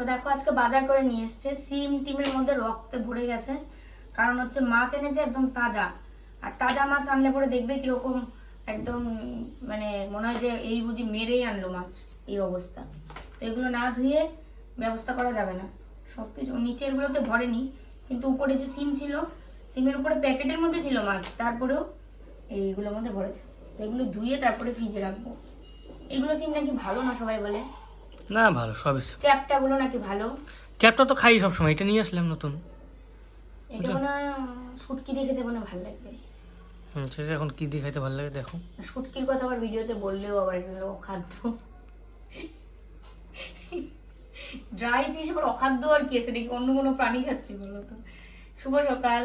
তো দেখো আজকে বাজার করে নিয়ে এসছে। সিম টিমের মধ্যে রক্তে ভরে গেছে। কারণ হচ্ছে মাছ এনেছে একদম তাজা। আর তাজা মাছ আনলে পরে দেখবে কীরকম একদম মানে মনে হয় যে এই বুঝি মেরেই আনলো মাছ। এই অবস্থা। তো এগুলো না ধুয়ে ব্যবস্থা করা যাবে না। সব কিছু নিচের গুলোতে ভরেনি। কিন্তু উপরে যে সিম ছিল, সিমের উপরে প্যাকেটের মধ্যে ছিল মাছ। তারপরেও এইগুলোর মধ্যে ভরেছে। তো এগুলো ধুয়ে তারপরে ফ্রিজে রাখব। এগুলো সিম নাকি ভালো না সবাই বলে। না ভালো সবই চ্যাপটাগুলো নাকি ভালো? চ্যাপটা তো খাই সবসময় এটা নিয়ে আসলাম নতুন। এটা মনে শুটকি দিয়ে খেতে মনে ভালো লাগবে হুম সেটা এখন কি দিয়ে খাইতে ভালো লাগে দেখো। শুটকির কথা আবার ভিডিওতে বললেও আবার এগুলো অখাদ্য। ড্রাই ফিশ আবার অখাদ্য আর কি আছে নাকি অন্য কোনো প্রাণী খাচ্ছি বলো তো শুভ সকাল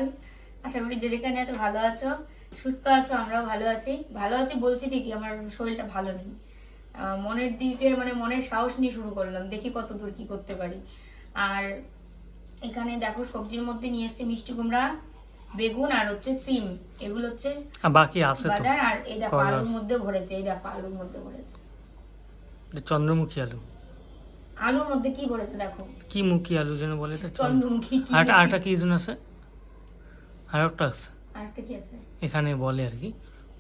আশা করি যে যেখানে আছো ভালো আছো সুস্থ আছো আমরাও ভালো আছি। ভালো আছি বলছি ঠিকই আমার শরীরটা ভালো নেই। মনের দিকে মানে মনের সাহস নিয়ে শুরু করলাম দেখি কত দূর কি করতে পারি। আর এখানে দেখো সবজির মধ্যে নিয়ে এসছে মিষ্টি কুমড়া বেগুন আর হচ্ছে সিম। এগুলো হচ্ছে বাকি আছে তো। বাজার আর এই দেখো আলুর মধ্যে ভরেছে এই দেখো আলুর মধ্যে ভরেছে। এটা চন্দ্রমুখী আলু। আলুর মধ্যে কি ভরেছে দেখো? কি মুখী আলু যেন বলে এটা? চন্দ্রমুখী কি আরেকটা আরেকটা কি যেন আছে? আর একটা আছে। আরেকটা কি আছে? এখানে বলে আর কি।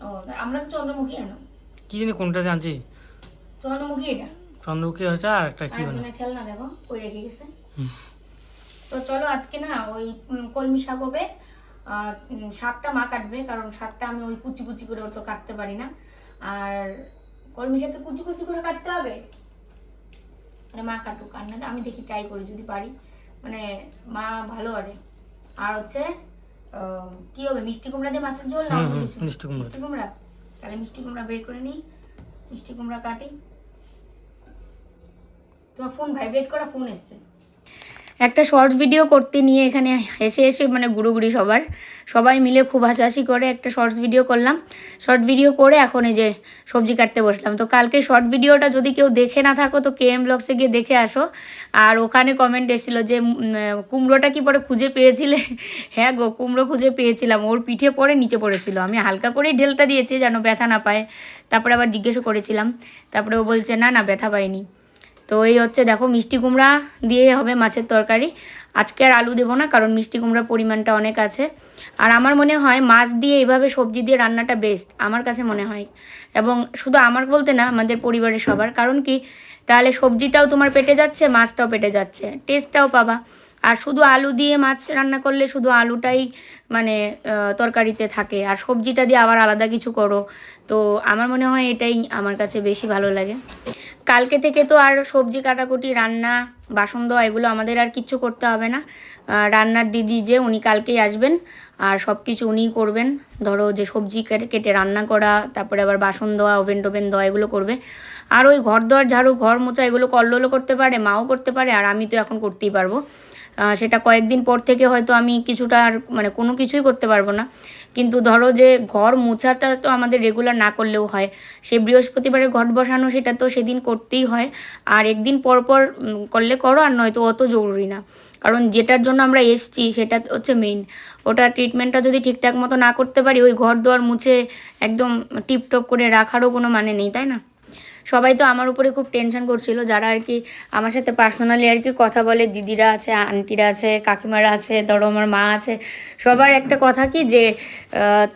ও আমরা তো চন্দ্রমুখী আনো কি জানি কোনটা জানছি? চন্দ্রমুখী এটা? চন্দ্রমুখী আছে আর একটা কি খেলনা দেখো ওই রেখে গেছে। তো চলো আজকে না ওই কলমি শাক হবে। শাকটা মা কাটবে কারণ শাকটা আমি ওই কুচি কুচি করে কাটতে পারি না। আর কলমি শাককে কুচি কুচি করে কাটতে হবে? মানে মা কাটুক আমি দেখি ট্রাই করি যদি পারি। মানে মা ভালো আরে। আর হচ্ছে কি হবে মিষ্টি কুমড়া দিয়ে মাছের ঝোল না মিষ্টি কুমড়া। মিষ্টি কুমড়া। তাহলে মিষ্টি কুমড়া বের করে নিই মিষ্টি কুমড়া কাটি। তোমার ফোন ভাইব্রেট করা ফোন এসছে। একটা শর্ট ভিডিও করতে নিয়ে এখানে এসে এসে মানে গুড়ুগুড়ি সবার। সবাই মিলে খুব হাসাহাসি করে একটা শর্টস ভিডিও করলাম। শর্ট ভিডিও করে এখন এই যে সবজি কাটতে বসলাম। তো কালকে শর্ট ভিডিওটা যদি কেউ দেখে না থাকো, তো কে এম ব্লগসে গিয়ে দেখে আসো। আর ওখানে কমেন্ট এসেছিল যে কুমড়োটা কি পরে খুঁজে পেয়েছিলে? হ্যাঁ গো, কুমড়ো খুঁজে পেয়েছিলাম। ওর পিঠে পড়ে নিচে পড়েছিল। আমি হালকা করেই ঢেলটা দিয়েছি যেন ব্যথা না পায়। তারপরে আবার জিজ্ঞেসও করেছিলাম। তারপরে ও বলছে, না না, ব্যথা পাইনি তো এই হচ্ছে দেখো মিষ্টি কুমড়া দিয়ে হবে মাছের তরকারি। আজকে আর আলু দেবো না, কারণ মিষ্টি কুমড়ার পরিমাণটা অনেক আছে। আর আমার মনে হয় মাছ দিয়ে এইভাবে সবজি দিয়ে রান্নাটা বেস্ট আমার কাছে মনে হয়। এবং শুধু আমার বলতে না, আমাদের পরিবারের সবার। কারণ কি? তাহলে সবজিটাও তোমার পেটে যাচ্ছে, মাছটাও পেটে যাচ্ছে। টেস্টটাও পাবা। আর শুধু আলু দিয়ে মাছ রান্না করলে শুধু আলুটাই মানে তরকারিতে থাকে। আর সবজিটা দিয়ে আবার আলাদা কিছু করো। তো আমার মনে হয় এটাই আমার কাছে বেশি ভালো লাগে। কালকে থেকে তো আর সবজি কাটাকুটি, রান্না, বাসন দেওয়া এগুলো আমাদের আর কিচ্ছু করতে হবে না। রান্নার দিদি যে, উনি কালকেই আসবেন। আর সব কিছু উনিই করবেন। ধরো যে, সবজি কেটে রান্না করা, তারপরে আবার বাসন দেওয়া ওভেন টোভেন দেওয়া এগুলো করবে। আর ওই ঘর দেওয়ার ঝাড়ু, ঘর মোচা এগুলো কল্লোলও করতে পারে, মাও করতে পারে, আর আমি তো এখন করতেই পারব। সেটা কয়েকদিন পর থেকে হয়তো আমি কিছুটা আর মানে কোনো কিছুই করতে পারব না। কিন্তু ধরো যে ঘর মোছাটা তো আমাদের রেগুলার না করলেও হয়। সে বৃহস্পতিবারে ঘট বসানো সেটা তো সেদিন করতেই হয়। আর একদিন পর পর করলে করো আর নয়তো অত জরুরি না। কারণ যেটার জন্য আমরা এসছি সেটা হচ্ছে মেইন ওটা ট্রিটমেন্টটা যদি ঠিকঠাক মতো না করতে পারি, ওই ঘর দোয়ার মুছে একদম টিপটপ করে রাখারও কোনো মানে নেই, তাই না? সবাই তো আমার উপরে খুব টেনশন করছিল। যারা আর কি আমার সাথে পার্সোনালি আর কি কথা বলে, দিদিরা আছে আন্টিরা আছে, কাকিমারা আছে, ধরো আমার মা আছে, সবার একটা কথা কি যে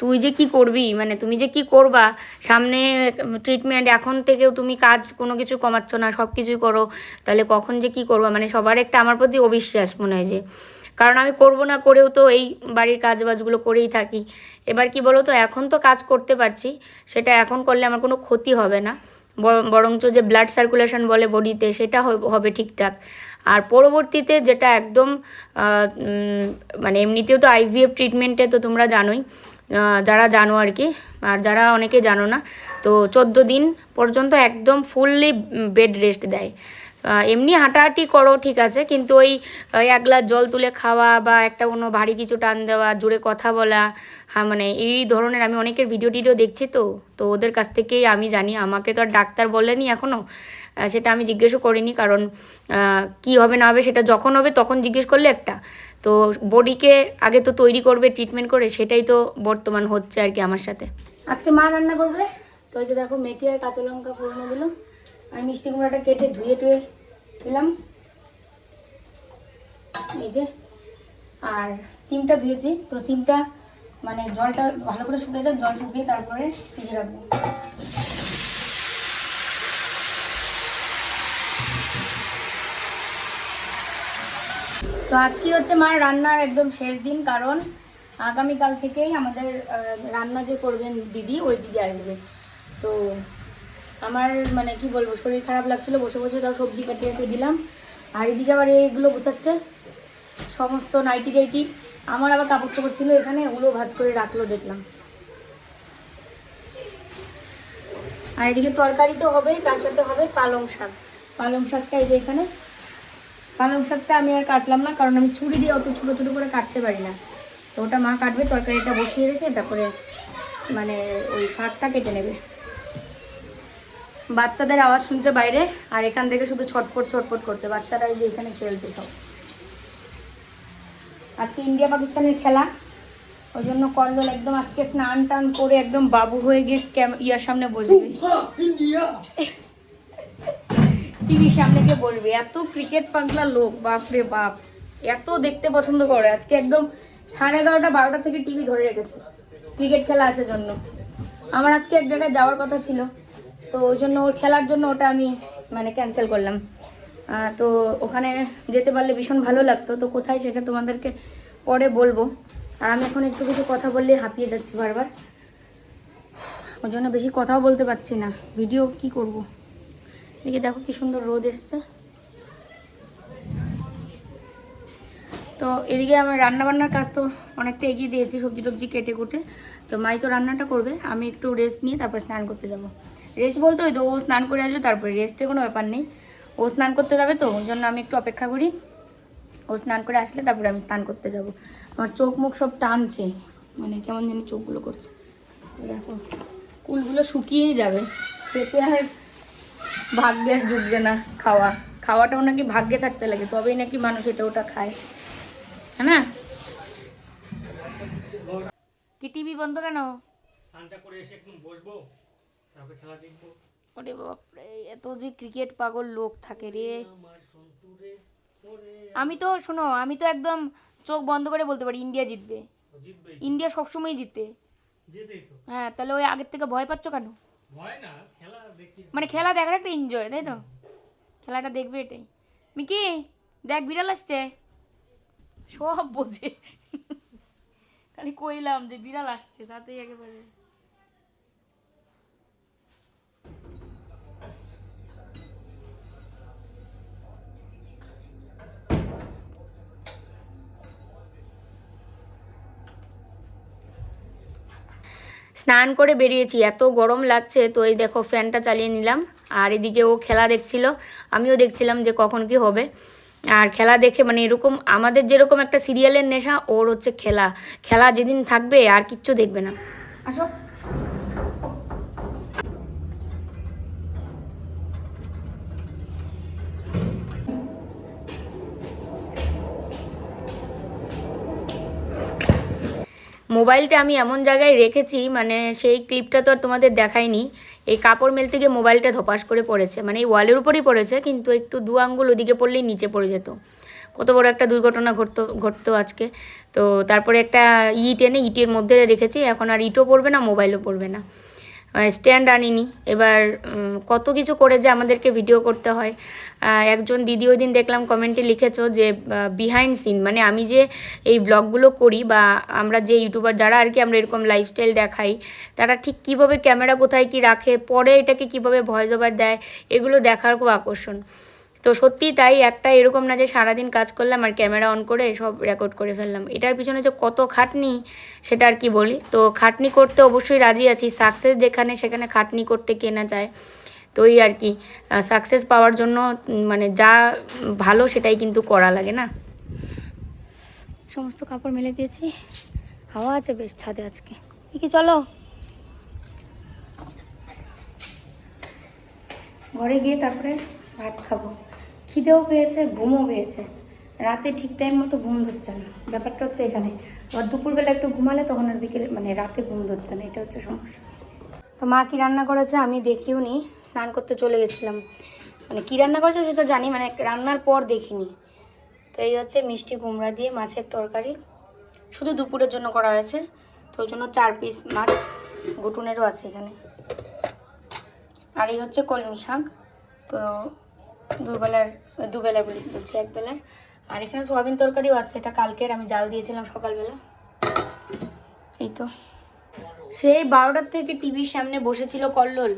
তুই যে কি করবি? মানে তুমি যে কি করবা? সামনে ট্রিটমেন্ট এখন থেকেও তুমি কাজ কোনো কিছু কমাচ্ছ না সব কিছুই করো। তাহলে কখন যে কি করবা? মানে সবার একটা আমার প্রতি অবিশ্বাস মনে হয় যে, কারণ আমি করব না করেও তো এই বাড়ির কাজ বাজগুলো করেই থাকি। এবার কি বলো তো এখন তো কাজ করতে পারছি, সেটা এখন করলে আমার কোনো ক্ষতি হবে না। বরঞ্চ যে ব্লাড সার্কুলেশন বলে বডিতে, সেটা হবে ঠিকঠাক। আর পরবর্তীতে যেটা একদম মানে এমনিতেও তো আইভিএফ ট্রিটমেন্টে তো তোমরা জানোই যারা জানো আর কি, আর যারা অনেকে জানো না, তো চোদ্দ দিন পর্যন্ত একদম ফুললি বেড রেস্ট দেয়। এমনি হাঁটাহাঁটি করো, ঠিক আছে, কিন্তু ওই এক গ্লাস জল তুলে খাওয়া বা একটা কোনো ভারী কিছু টান দেওয়া, জোরে কথা বলা হ্যাঁ মানে এই ধরনের আমি অনেকের ভিডিও টিডিও দেখছি তো তো ওদের কাছ থেকেই আমি জানি। আমাকে তো আর ডাক্তার বলেনি এখনও সেটা আমি জিজ্ঞেসও করিনি, কারণ কি হবে না হবে সেটা যখন হবে তখন জিজ্ঞেস করলে একটা। তো বডিকে আগে তো তৈরি করবে ট্রিটমেন্ট করে, সেটাই তো বর্তমান হচ্ছে আর কি আমার সাথে। আজকে মা রান্না করবে? তো ওই যে দেখো মেথি আর কাঁচা লঙ্কা ফোড়নো দিল। আমি মিষ্টি কুমড়াটা কেটে ধুয়ে টুয়ে দিলাম এই যে, আর সিমটা ধুয়েছি। তো সিমটা মানে জলটা ভালো করে শুকিয়ে যাক, জল শুকিয়ে তারপরে ফ্রিজে রাখব। তো আজকে হচ্ছে মার রান্নার একদম শেষ দিন, কারণ আগামীকাল থেকেই আমাদের রান্না যে করবেন দিদি, ওই দিদি আসবে। তো আমার মানে কি বলব, শরীর খারাপ লাগছিল, বসে বসে তাও সবজি কাটিয়ে কাটিয়ে দিলাম। আর এদিকে আবার এইগুলো গোছাচ্ছে, সমস্ত নাইটি টাইটি। আমার আবার কাপড় চোপড় ছিল এখানে, ওগুলো ভাজ করে রাখল, দেখলাম। আর এদিকে তরকারি তো হবেই, তার সাথে হবে পালং শাক। পালং শাকটা এই যে এখানে। পালং শাকটা আমি আর কাটলাম না, কারণ আমি ছুরি দিয়ে অত ছোটো ছোটো করে কাটতে পারি না। তো ওটা মা কাটবে, তরকারিটা বসিয়ে রেখে, তারপরে মানে ওই শাকটা কেটে নেবে। বাচ্চাদের আওয়াজ শুনছে বাইরে আর এখান থেকে শুধু ছটপট ছটপট করছে। বাচ্চারা এই যে এখানে খেলছে সব। আজকে ইন্ডিয়া পাকিস্তানের খেলা। ওই জন্য কল্লোল একদম আজকে স্নান টান করে একদম বাবু হয়ে গিয়ে ইয়ার সামনে বসবে। টিভির সামনে গিয়ে বলবে এত ক্রিকেট পাগলা লোক বাপরে বাপ। এত দেখতে পছন্দ করে। আজকে একদম সাড়ে এগারোটা বারোটা থেকে টিভি ধরে রেখেছে। ক্রিকেট খেলা আছে জন্য আমার আজকে এক জায়গায় যাওয়ার কথা ছিল। তো ওই জন্য ওর খেলার জন্য ওটা আমি মানে ক্যান্সেল করলাম। তো ওখানে যেতে পারলে ভীষণ ভালো লাগতো। তো কোথায় সেটা তোমাদেরকে পরে বলব। আর আমি এখন একটু কিছু কথা বললে হাঁপিয়ে যাচ্ছি বারবার। ওই জন্য বেশি কথাও বলতে পারছি না। ভিডিও কি করব? এদিকে দেখো কি সুন্দর রোদ এসছে। তো এদিকে আমার রান্না বান্নার কাজ তো অনেকটা এগিয়ে দিয়েছি, সবজি টবজি কেটে কুটে। তো মাই তো রান্নাটা করবে, আমি একটু রেস্ট নিয়ে তারপর স্নান করতে যাব। রেস্ট বলতে ওই তো ও স্নান করে আসবে, তারপরে রেস্টের কোনো ব্যাপার নেই। ও স্নান করতে যাবে তো, ওই জন্য আমি একটু অপেক্ষা করি। ও স্নান করে আসলে তারপরে আমি স্নান করতে যাব। আমার চোখ মুখ সব টানছে মানে কেমন জানি চোখগুলো করছে। দেখো, কুলগুলো শুকিয়েই যাবে। খেতে আর ভাগ্যে আর জুটবে না খাওয়া। খাওয়াটাও নাকি ভাগ্যে থাকতে লাগে, তবেই নাকি মানুষ এটা ওটা খায়। হ্যাঁ না? কি টিভি বন্ধ কেন? স্নানটা করে এসে একটু বসবো। ওরে বাপরে এত যে ক্রিকেট পাগল লোক থাকে রে। আমি তো শোনো আমি তো একদম চোখ বন্ধ করে বলতে পারি ইন্ডিয়া জিতবে। ইন্ডিয়া সবসময় জিতে। হ্যাঁ তাহলে ওই আগের থেকে ভয় পাচ্ছ কেন? মানে খেলা দেখার একটা এনজয় তাই তো? খেলাটা দেখবে এটাই। মিকি দেখ বিড়াল আসছে। সব বোঝে। খালি কইলাম যে বিড়াল আসছে তাতেই একেবারে। স্নান করে বেরিয়েছি, এত গরম লাগছে। তো এই দেখো, ফ্যানটা চালিয়ে নিলাম, আর এদিকে ও খেলা দেখছিল, আমিও দেখছিলাম যে কখন কি হবে। আর খেলা দেখে মানে এরকম, আমাদের যেরকম একটা সিরিয়ালের নেশা, ওর হচ্ছে খেলা। খেলা যেদিন থাকবে আর কিচ্ছু দেখবে না। আসো। মোবাইলটা আমি এমন জায়গায় রেখেছি মানে সেই ক্লিপটা তো আর তোমাদের দেখাইনি। এই কাপড় মেলতে গিয়ে মোবাইলটা ধপাস করে পড়েছে। মানে এই ওয়ালের উপরেই পড়েছে, কিন্তু একটু দু আঙ্গুল ওদিকে পড়লেই নিচে পড়ে যেত। কত বড় একটা দুর্ঘটনা ঘটতো ঘটতো আজকে। তো তারপরে একটা ইট এনে ইটের মধ্যে রেখেছি, এখন আর ইটও পড়বে না, মোবাইলও পড়বে না। স্ট্যান্ড আনিনি। এবার কত কিছু করে যে আমাদেরকে ভিডিও করতে হয়। একজন দিদি ওই দিন দেখলাম কমেন্টে লিখেছ যে বিহাইন্ড সিন মানে আমি যে এই ব্লগগুলো করি বা আমরা যে ইউটিউবার যারা আর কি আমরা এরকম লাইফস্টাইল দেখাই, তারা ঠিক কীভাবে ক্যামেরা কোথায় কি রাখে, পরে এটাকে কীভাবে ভয়েস ওভার দেয়, এগুলো দেখার খুব আকর্ষণ। তো সত্যি তাই একটা এরকম না যে সারাদিন কাজ করলাম আর ক্যামেরা অন করে সব রেকর্ড করে ফেললাম। এটার পিছনে যে কত খাটনি, সেটা আর কি বলি। তো খাটনি করতে অবশ্যই রাজি আছি। সাকসেস যেখানে সেখানে খাটনি করতে কেনা যায় তো এই আর কি। সাকসেস পাওয়ার জন্য মানে যা ভালো সেটাই কিন্তু করা লাগে না। সমস্ত কাপড় মেলে দিয়েছি। হাওয়া আছে বেশ ছাদে আজকে। কি চলো। ঘরে গিয়ে তারপরে ভাত খাব। খিদেও পেয়েছে, ঘুমও পেয়েছে। রাতে ঠিক টাইম মতো ঘুম ধরছে না। ব্যাপারটা হচ্ছে এখানে, আবার দুপুরবেলা একটু ঘুমালে তখন আর বিকেলে মানে রাতে ঘুম ধরছে না, এটা হচ্ছে সমস্যা। তো মা কী রান্না করেছে আমি দেখিও নি, স্নান করতে চলে গেছিলাম। মানে কী রান্না করেছে সেটা জানি মানে রান্নার পর দেখিনি। তো এই হচ্ছে মিষ্টি কুমড়া দিয়ে মাছের তরকারি। শুধু দুপুরের জন্য করা হয়েছে, তো ওই জন্য চার পিস মাছ গুটুনেরও আছে এখানে। আর এই হচ্ছে কলমি শাক। তো দুবেলার দুবেলা বলি, বলছি এক বেলার আর এখানে সোয়াবিন তরকারিও আছে, এটা কালকের, আমি জাল দিয়েছিলাম সকালবেলা। এই তো। সেই বারোটার থেকে টিভির সামনে বসেছিল কল্লোল,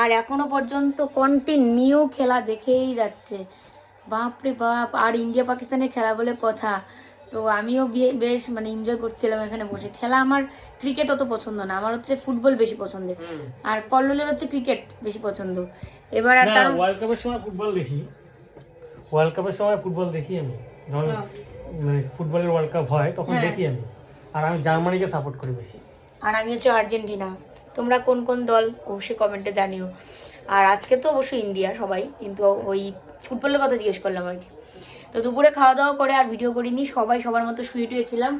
আর এখনও পর্যন্ত কন্টিনিউ খেলা দেখেই যাচ্ছে। বাপরে বাপ, আর ইন্ডিয়া পাকিস্তানের খেলা বলে কথা। তো আমিও বেশ মানে এনজয় করছিলাম এখানে বসে। খেলা আমার ক্রিকেট অত পছন্দ না আমার হচ্ছে ফুটবল বেশি পছন্দের। আর কল্লোলের হচ্ছে ক্রিকেট বেশি পছন্দ। এবার আর ওয়ার্ল্ড কাপের সময় ফুটবল দেখি। ওয়ার্ল্ড কাপের সময় ফুটবল দেখি আমি। যখন হ্যাঁ। মানে ফুটবলের ওয়ার্ল্ড কাপ হয় তখন হ্যাঁ। দেখি আমি। আর আমি জার্মানিকে সাপোর্ট করি বেশি। আর আমি হচ্ছে আর্জেন্টিনা। তোমরা কোন কোন দল অবশ্যই কমেন্টে জানিও। আর আজকে তো অবশ্যই ইন্ডিয়া সবাই কিন্তু ওই ফুটবলের কথা জিজ্ঞেস করলাম আর কি। তো দুপুরে খাওয়া দাওয়া করে আর ভিডিও করিনি, সবাই সবার মতো শুয়ে ছিলাম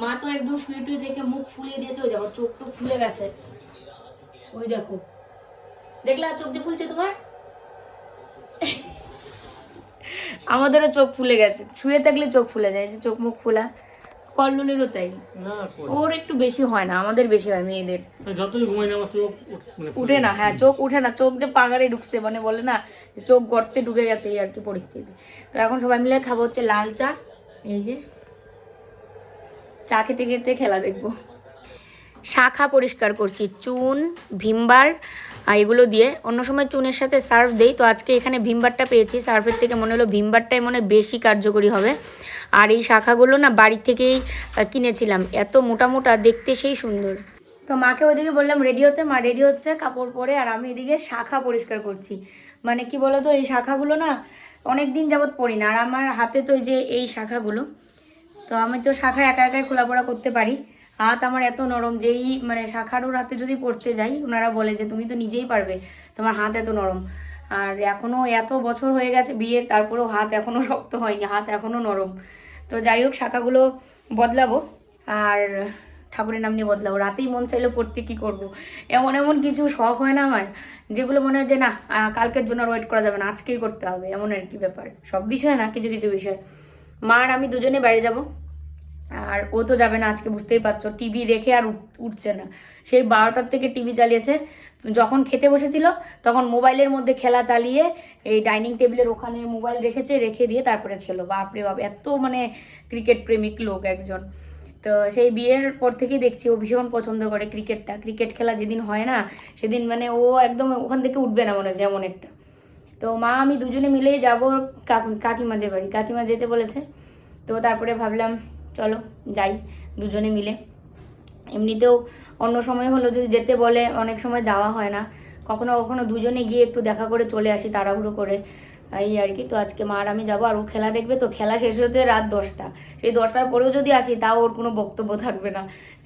মা তো একদম শুয়ে টুয়ে দেখে মুখ ফুলিয়ে দিয়েছে, ওই দেখো চোখ টোক ফুলে গেছে। ওই দেখো। দেখলা চোখ দিয়ে ফুলছে তোমার? আমাদেরও চোখ ফুলে গেছে, শুয়ে থাকলে চোখ ফুলে যায়, যে চোখ মুখ ফুলা। কল্লোলেরও তাই। ওর একটু বেশি হয় না আমাদের বেশি হয় মেয়েদের। যতই ঘুমাই না চোখ উঠ- মানে ফুলে উঠে না হ্যাঁ চোখ উঠে না চোখ যে পাগারে ঢুকছে মানে বলে না চোখ গর্তে ঢুকে গেছে এই আর কি পরিস্থিতি। তো এখন সবাই মিলে খাব হচ্ছে লাল চা এই যে। চা খেতে খেতে খেলা দেখব। শাখা পরিষ্কার করছি, চুন, ভিমবার এগুলো দিয়ে। অন্য সময় চুনের সাথে সার্ফ দেই, তো আজকে এখানে ভিমবারটা পেয়েছি। সার্ফের থেকে মনে হলো ভিমবারটাই মনে বেশি কার্যকরী হবে। আর এই শাখাগুলো না বাড়ি থেকেই কিনেছিলাম। এত মোটা মোটা, দেখতে সেই সুন্দর। তো মাকে ওইদিকে বললাম রেডি হতে মা, রেডি হচ্ছে, কাপড় পরে, আর আমি এদিকে শাখা পরিষ্কার করছি। মানে কি বলতো, এই শাখাগুলো না অনেক দিন যাবৎ পড়ি না। আর আমার হাতে তো যে, এই শাখাগুলো, তো আমি তো শাখা একা একাই খোলাপড়া করতে পারি। হাত আমার এত নরম, যেই মানে শাখারও হাতে যদি পড়তে যাই, ওনারা বলে যে তুমি তো নিজেই পারবে, তোমার হাত এত নরম। আর এখনও এত বছর হয়ে গেছে বিয়ের, তারপরেও হাত এখনও শক্ত হয়নি, হাত এখনও নরম। তো যাই হোক, শাখাগুলো বদলাবো, আর ঠাকুরের নাম নিয়ে বদলাবো। রাতেই মন চাইলো পড়তে কী করব। এমন এমন কিছু শখ হয় না আমার, যেগুলো মনে হয় যে না কালকের জন্য আর ওয়েট করা যাবে না, আজকেই করতে হবে। এমন আর কি ব্যাপার। সব বিষয় না, কিছু কিছু বিষয়। মা আর আমি দুজনে বাইরে যাব। আর ও তো যাবে না, আজকে বুঝতেই পারছ টিভি রেখে আর উঠ- উঠছে না। সেই বারোটার থেকে টিভি চালিয়েছে। যখন খেতে বসেছিল, তখন মোবাইলের মধ্যে খেলা চালিয়ে এই ডাইনিং টেবিলের ওখানে মোবাইল রেখেছে, রেখে দিয়ে তারপরে খেলো। বাপরে বাপ, এত মানে ক্রিকেট প্রেমিক লোক একজন। তো সেই বিয়ের পর থেকেই দেখছি ও ভীষণ পছন্দ করে ক্রিকেটটা। ক্রিকেট খেলা যেদিন হয় না, সেদিন মানে ও একদম ওখান থেকে উঠবে না মনে হয়, যেমন একটা। তো মা, আমি দুজনে মিলেই যাব কাক- কাকিমাদের বাড়ি। কাকিমা যেতে বলেছে। তো তারপরে ভাবলাম চলো যাই, দুজনে মিলে। এমনিতেও অন্য সময় হলো যদি যেতে বলে, অনেক সময় যাওয়া হয় না। কখনো কখনো দুজনে গিয়ে একটু দেখা করে চলে আসি, তাড়াহুড়ো করে। এই আর কি, তো আজকে মা আর আমি যাব, আর ও খেলা দেখবে তো, খেলা শেষ হতে রাত দশটা। সেই দশটার পরেও যদি আসি, তাও ওর কোনো বক্তব্য থাকবে না।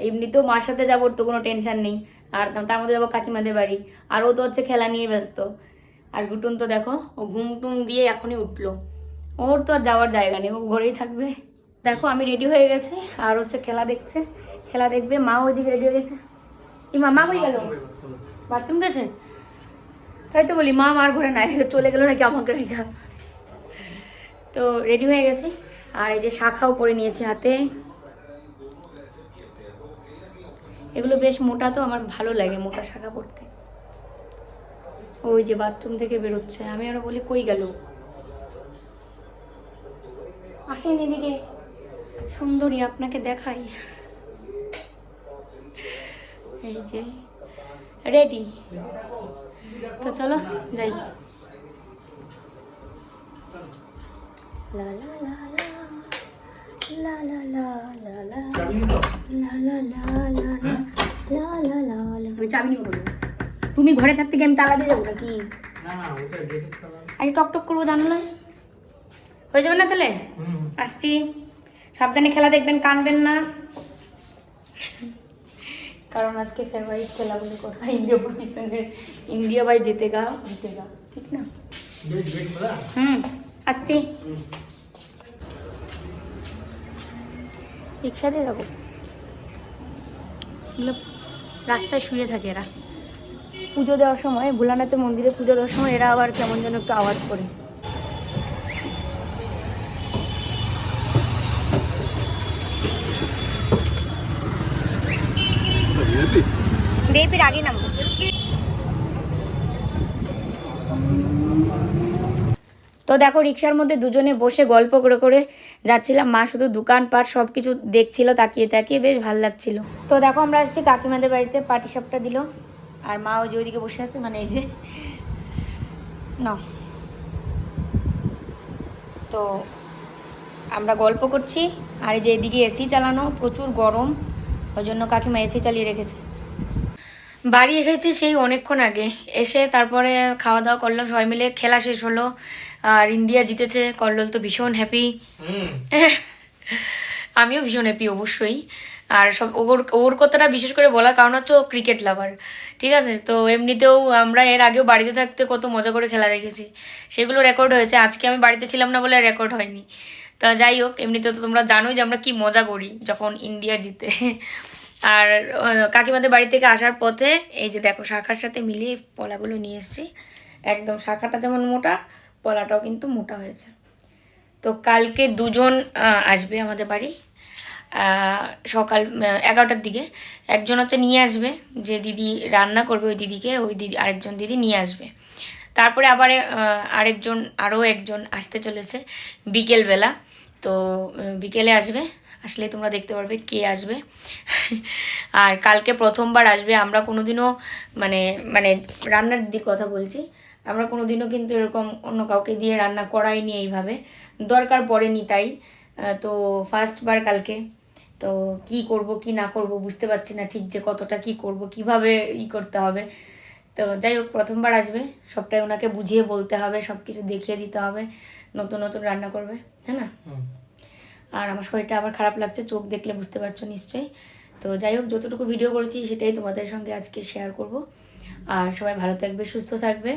এমনিতেও মার সাথে যাব, ওর তো কোনো টেনশন নেই। আর তার মধ্যে যাব কাকিমাদের বাড়ি। আর ও তো হচ্ছে খেলা নিয়ে ব্যস্ত। আর গুটুন তো দেখো, ও ঘুম টুম দিয়ে এখনই উঠল। ওর তো আর যাওয়ার জায়গা নেই, ও ঘরেই থাকবে। দেখো, আমি রেডি হয়ে গেছি। আর হচ্ছে খেলা দেখছে। খেলা দেখবে, মা ওইদিকে রেডি হয়ে গেছে। ইমা, মা কই গেল? বাথরুম গেছে? তাই তো বলি, মা মার ঘরে নাই, চলে গেলো নাকি আমাকে রেখা তো রেডি হয়ে গেছি। আর এই যে শাখাও পরে নিয়েছি হাতে। এগুলো বেশ মোটা তো, আমার ভালো লাগে মোটা শাখা পরতে। ওই যে বাথরুম থেকে বেরোচ্ছে। আমি আরও বলি, কই গেল? আসেন এদিকে। সুন্দরী আপনাকে দেখাই এই যে রেডি তো চলো যাই লা লা লা লা লা লা লা লা লা লা লা লা লা লা। আমি চাবি নিব বলব তুমি ঘরে থাকতে কি আমি তালা দিয়ে যাব নাকি আজ টক টক করব জানো না হয়ে যাবে না তাহলে আসছি সাবধানে খেলা দেখবেন কানবেন না। কারণ আজকে ফেভারিট খেলা বলে কথা ইন্ডিয়া পাকিস্তানের ইন্ডিয়া বাই জিতেগা জিতেগা ঠিক না? গেট গেট খোলা হুম আসছি। হুম। রিক্সা দিয়ে যাব। এগুলো রাস্তায় শুয়ে থাকে এরা। পুজো দেওয়ার সময় ভোলানাথের মন্দিরে পুজো দেওয়ার সময় এরা আবার কেমন যেন একটু আওয়াজ করে। জিলিপির আগে নামবো তো দেখো রিক্সার মধ্যে দুজনে বসে গল্প করে করে যাচ্ছিলাম। মা শুধু দোকানপাট সব কিছু দেখছিল তাকিয়ে তাকিয়ে বেশ ভালো লাগছিল। তো দেখো আমরা আসছি কাকিমাদের বাড়িতে পাটি সাপটা দিল। আর মা ওই যে ওইদিকে বসে আছে মানে এই যে না। তো আমরা গল্প করছি। আর এই যে এদিকে এসি চালানো প্রচুর গরম। ওই জন্য কাকিমা এসি চালিয়ে রেখেছে। বাড়ি এসেছি সেই অনেকক্ষণ আগে। এসে তারপরে খাওয়া দাওয়া করলাম সবাই মিলে খেলা শেষ হলো। আর ইন্ডিয়া জিতেছে কল্লোল তো ভীষণ হ্যাপি আমিও ভীষণ হ্যাপি অবশ্যই। আর সব ওর ওর কথাটা বিশেষ করে বলার কারণ হচ্ছে ও ক্রিকেট লাভার ঠিক আছে? তো এমনিতেও আমরা এর আগেও বাড়িতে থাকতে কত মজা করে খেলা রেখেছি সেগুলো রেকর্ড হয়েছে। আজকে আমি বাড়িতে ছিলাম না বলে রেকর্ড হয়নি। তা যাই হোক, এমনিতে তো তোমরা জানোই যে আমরা কি মজা করি যখন ইন্ডিয়া জিতে। আর কাকিমাদের বাড়ি থেকে আসার পথে এই যে দেখো, শাখার সাথে মিলিয়ে পলাগুলো নিয়ে এসেছি। একদম শাখাটা যেমন মোটা, পলাটাও কিন্তু মোটা হয়েছে। তো কালকে দুজন আসবে আমাদের বাড়ি। সকাল এগারোটার দিকে। একজন হচ্ছে নিয়ে আসবে, যে দিদি রান্না করবে ওই দিদিকে, ওই দিদি, আরেকজন দিদি নিয়ে আসবে। তারপরে আবার আরেকজন আরও একজন আসতে চলেছে বিকেলবেলা। তো বিকেলে আসবে, আসলে তোমরা দেখতে পারবে কে আসবে। আর কালকে প্রথমবার আসবে, আমরা কোনোদিনও মানে মানে রান্নার দিক কথা বলছি, আমরা কোনোদিনও কিন্তু এরকম অন্য কাউকে দিয়ে রান্না করাইনি এইভাবে। দরকার পড়েনি তাই তো ফার্স্টবার কালকে। তো কি করব, কি না করব বুঝতে পারছি না ঠিক যে কতটা কি করব, কীভাবে ই করতে হবে। তো যাই হোক প্রথমবার আসবে। সবটাই ওনাকে বুঝিয়ে বলতে হবে সব কিছু দেখিয়ে দিতে হবে। নতুন নতুন রান্না করবে হ্যাঁ না? আর আমার শরীরটা আবার খারাপ লাগছে চোখ দেখলে বুঝতে পারছ নিশ্চয়ই। তো যাই হোক যতটুকু ভিডিও করেছি সেটাই তোমাদের সঙ্গে আজকে শেয়ার করব। আর সবাই ভালো থাকবে সুস্থ থাকবে।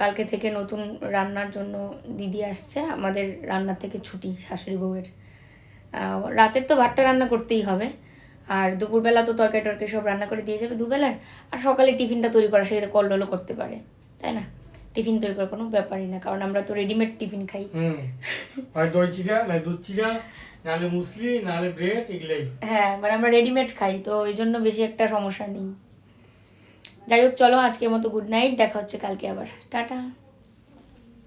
কালকে থেকে নতুন রান্নার জন্য দিদি আসছে আমাদের রান্নার থেকে ছুটি শাশুড়ি বউয়ের। রাতের তো ভাতটা রান্না করতেই হবে। আর দুপুরবেলা তো তরকারি টরকারি সব রান্না করে দিয়ে যাবে দুবেলার আর সকালে টিফিনটা তৈরি করা সেটা কল্লোলও করতে পারে। তাই না? টিফিন তৈরি করার কোনো ব্যাপারই না কারণ আমরা তো রেডিমেড টিফিন খাই। হয় দই চিরা না দুধ চিরা নাহলে মুসলি নাহলে ব্রেড এগুলাই। হ্যাঁ মানে আমরা রেডিমেড খাই তো ওই জন্য বেশি একটা সমস্যা নেই। যাই হোক চলো আজকের মতো গুড নাইট দেখা হচ্ছে কালকে আবার। টাটা।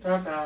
টাটা।